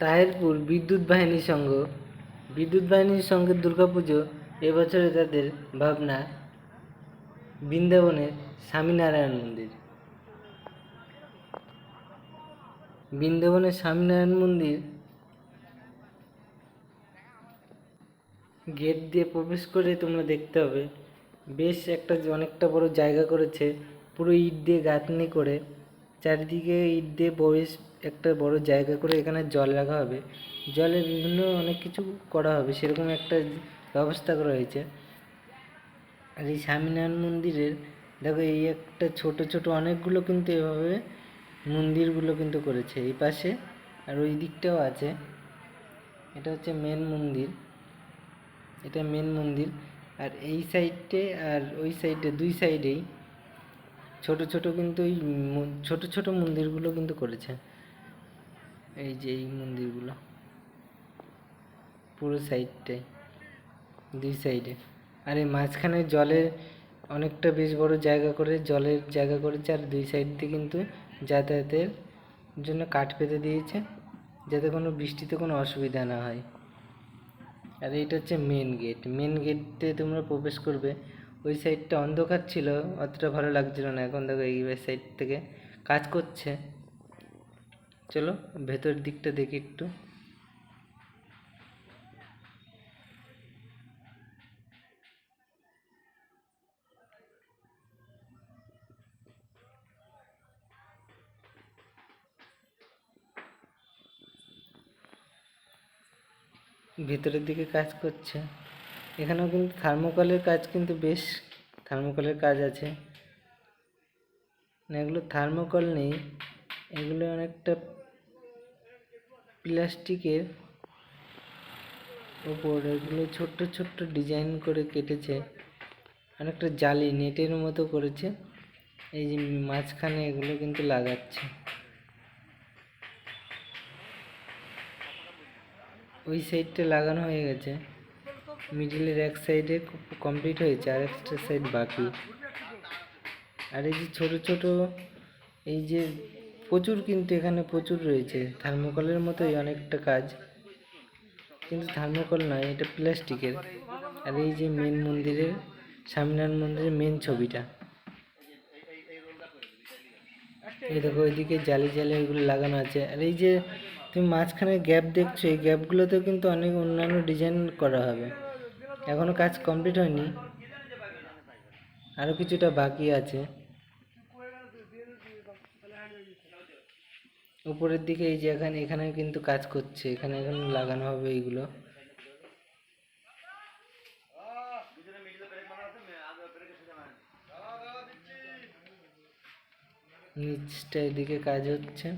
তাহেরপুর বিদ্যুৎ বাহিনী সংঘ বিদ্যুৎ বাহিনীর সঙ্গে দুর্গাপুজো এবছরে তাদের ভাবনা বৃন্দাবনের স্বামীনারায়ণ মন্দির। বৃন্দাবনের স্বামীনারায়ণ মন্দির গেট দিয়ে প্রবেশ করে তোমরা দেখতে হবে। বেশ একটা অনেকটা বড় জায়গা করেছে। পুরো ইট দিয়ে গাঁথনি করে। চারিদিকে ইট দিয়ে বেশ একটা বড় জায়গা করে এখানে জল রাখা হবে। জলে বিভিন্ন অনেক কিছু করা হবে, সেরকম একটা ব্যবস্থা করা হয়েছে। আর এই স্বামীনারায়ণ মন্দিরের, দেখো এই একটা ছোট ছোট অনেকগুলো কিন্তু এভাবে মন্দিরগুলো কিন্তু করেছে। এই পাশে আর ওই দিকটাও আছে। এটা হচ্ছে মেন মন্দির। এটা মেন মন্দির। আর এই সাইডে আর ওই সাইডে, দুই সাইডেই ছোট ছোট কিন্তু ম- ছোট ছোট মন্দিরগুলো কিন্তু করেছে। এই যে এই মন্দিরগুলো। পুরো সাইডটাই দুই সাইডে আর এই মাঝখানে জলের অনেকটা বেশ বড় জায়গা করে, জলের জায়গা করেছে আর দুই সাইড দিয়ে কিন্তু যাতায়াতের জন্য কাঠ পেতে দিয়েছে, যাতে কোনো বৃষ্টিতে কোনো অসুবিধা না হয়। আর এটা হচ্ছে মেন গেট মেন গেটে তোমরা প্রবেশ করবে। ওই সাইডটা অন্ধকার ছিল, অতটা ভালো লাগছিল না। এখন দেখো এই সাইড থেকে কাজ করছে। চলো ভেতর দিকটা দেখি একটু। ভেতরের দিকে কাজ করছে। এখানেও কিন্তু থার্মোকলের কাজ কিন্তু বেশ থার্মোকলের কাজ আছে। এগুলো থার্মোকল নেই। এগুলো অনেকটা প্লাস্টিকের ওপর এগুলো ছোট্ট ছোট্ট ডিজাইন করে কেটেছে। অনেকটা জালি, নেটের মতো করেছে। এই যে মাঝখানে এগুলো কিন্তু লাগাচ্ছে। ওই সাইডটা লাগানো হয়ে গেছে। মিডিলের এক সাইডে কমপ্লিট হয়েছে, আর একটা সাইড বাকি। আর এই যে ছোট ছোট এই যে প্রচুর কিন্তু এখানে প্রচুর রয়েছে। থার্মোকলের মতোই অনেকটা কাজ। কিন্তু থার্মোকল নয়, এটা প্লাস্টিকের। আর এই যে মেন মন্দিরের, স্বামীনারায়ণ মন্দিরের মেন ছবিটা। এই দেখো, ওইদিকে জালি জালি ওইগুলো লাগানো আছে। আর এই যে তুমি মাঝখানে গ্যাপ দেখছ, এই গ্যাপগুলোতেও কিন্তু অনেক অন্যান্য ডিজাইন করা হবে। এখনও কাজ কমপ্লিট হয়নি। আরও কিছুটা বাকি আছে। উপরের দিকে এই যে এখানে এখানে কিন্তু কাজ করছে। এখানে এখানে লাগানো হবে এইগুলো। নিচটা এদিকে কাজ হচ্ছে।